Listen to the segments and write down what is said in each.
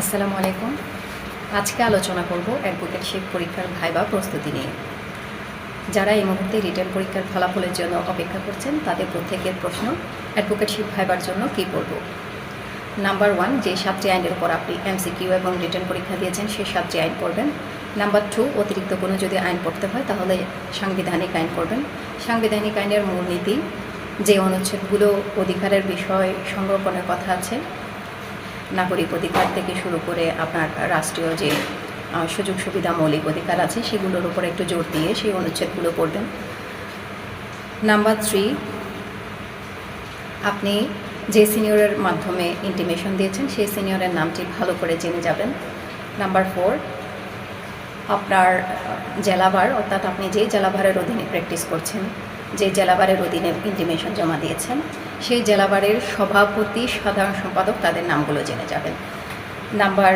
আসসালামু আলাইকুম। আজকে আলোচনা করব অ্যাডভোকেটশিপ পরীক্ষার ভাইবা প্রস্তুতি নিয়ে। যারা এই মুহূর্তে রিটার্ন পরীক্ষার ফলাফলের জন্য অপেক্ষা করছেন, তাদের প্রত্যেকের প্রশ্ন, অ্যাডভোকেটশিপ ভাইবার জন্য কী করব? নাম্বার ওয়ান, যে সাতটি আইনের উপর আপনি এমসিকিউ এবং রিটার্ন পরীক্ষা দিয়েছেন সেই সাতটি আইন পড়বেন। নাম্বার টু, অতিরিক্ত কোনো যদি আইন পড়তে হয়, তাহলে সাংবিধানিক আইন পড়বেন। সাংবিধানিক আইনের মূলনীতি যে অনুচ্ছেদগুলো অধিকারের বিষয় সংরক্ষণের কথা আছে নাগরিক অধিকার থেকে শুরু করে আপনার রাষ্ট্রীয় যে সুযোগ সুবিধা, মৌলিক অধিকার আছে, সেগুলোর উপর একটু জোর দিয়ে সেই অনুচ্ছেদগুলো পড়বেন। নাম্বার থ্রি, আপনি যে সিনিয়রের মাধ্যমে ইন্টিমেশন দিয়েছেন, সেই সিনিয়রের নামটি ভালো করে জেনে যাবেন। নাম্বার ফোর, আপনার জেলাভার অর্থাৎ আপনি যে জেলাভারের অধীনে প্র্যাকটিস করছেন যে জেলাবারের অধীনে ইন্টিমেশন জমা দিয়েছেন, সেই জেলাবারের সভাপতি সাধারণ সম্পাদক তাদের নামগুলো জেনে যাবেন। নাম্বার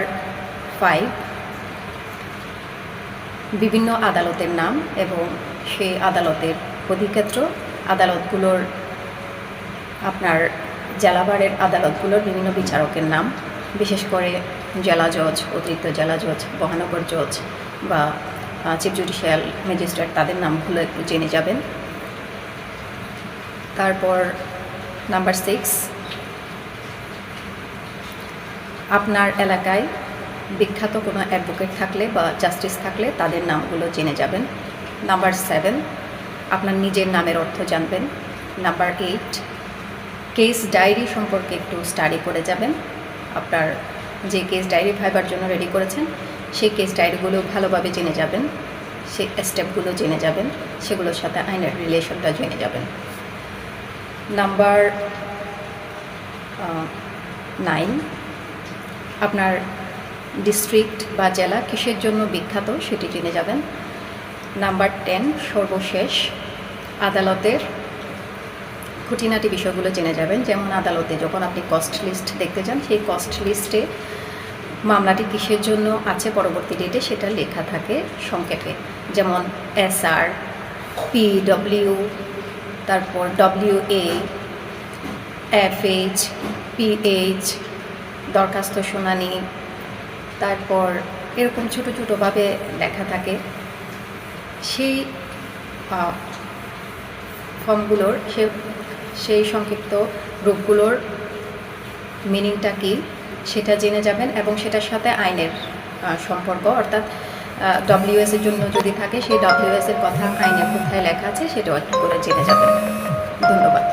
ফাইভ বিভিন্ন আদালতের নাম এবং সেই আদালতের অধিক্ষেত্র আদালতগুলোর, আপনার জেলাবারের আদালতগুলোর বিভিন্ন বিচারকের নাম, বিশেষ করে জেলা জজ, অতিরিক্ত জেলা জজ, মহানগর জজ বা চিফ জুডিশিয়াল ম্যাজিস্ট্রেট তাদের নামগুলো একটু জেনে যাবেন। তারপর নাম্বার সিক্স। আপনার এলাকায় বিখ্যাত কোনো অ্যাডভোকেট থাকলে বা জাস্টিস থাকলে তাদের নামগুলো জেনে যাবেন। নাম্বার সেভেন, আপনার নিজের নামের অর্থ জানবেন। নাম্বার এইট, কেস ডায়েরি সম্পর্কে একটু স্টাডি করে যাবেন। আপনার যে কেস ডায়েরি ভাইবার জন্য রেডি করেছেন, সেই কেস ডায়েরিগুলো ভালোভাবে জেনে যাবেন। সেই স্টেপগুলো জেনে যাবেন। সেগুলোর সাথে আইনের রিলেশনটা জেনে যাবেন। নাম্বার নাইন আপনার ডিস্ট্রিক্ট বা জেলা কিসের জন্য বিখ্যাত সেটি জেনে যাবেন। নাম্বার টেন সর্বশেষ, আদালতের খুঁটিনাটি বিষয়গুলো জেনে যাবেন। যেমন আদালতে যখন আপনি কস্ট লিস্ট দেখতে যান, সেই কস্ট লিস্টে মামলাটি কিসের জন্য আছে, পরবর্তী ডেটে সেটা লেখা থাকে সংক্ষেপে। যেমন এসআর পিডব্লিউ তারপর ডব্লিউ এ এফএইচ পিএইচ দরখাস্ত শুনানি, তারপর এরকম ছোটো ছোটোভাবে লেখা থাকে। সেই ফর্মগুলোর, সে, সেই সংক্ষিপ্ত রূপগুলোর মিনিংটা কী, সেটা জেনে যাবেন এবং সেটার সাথে আইনের সম্পর্ক, অর্থাৎ ডব্লিউএস এর জন্য যদি থাকে, সেই ডব্লিউএস এর কথা আইনে কোথায় লেখা আছে, সেটাও একটু করে জেনে যাবেন। ধন্যবাদ।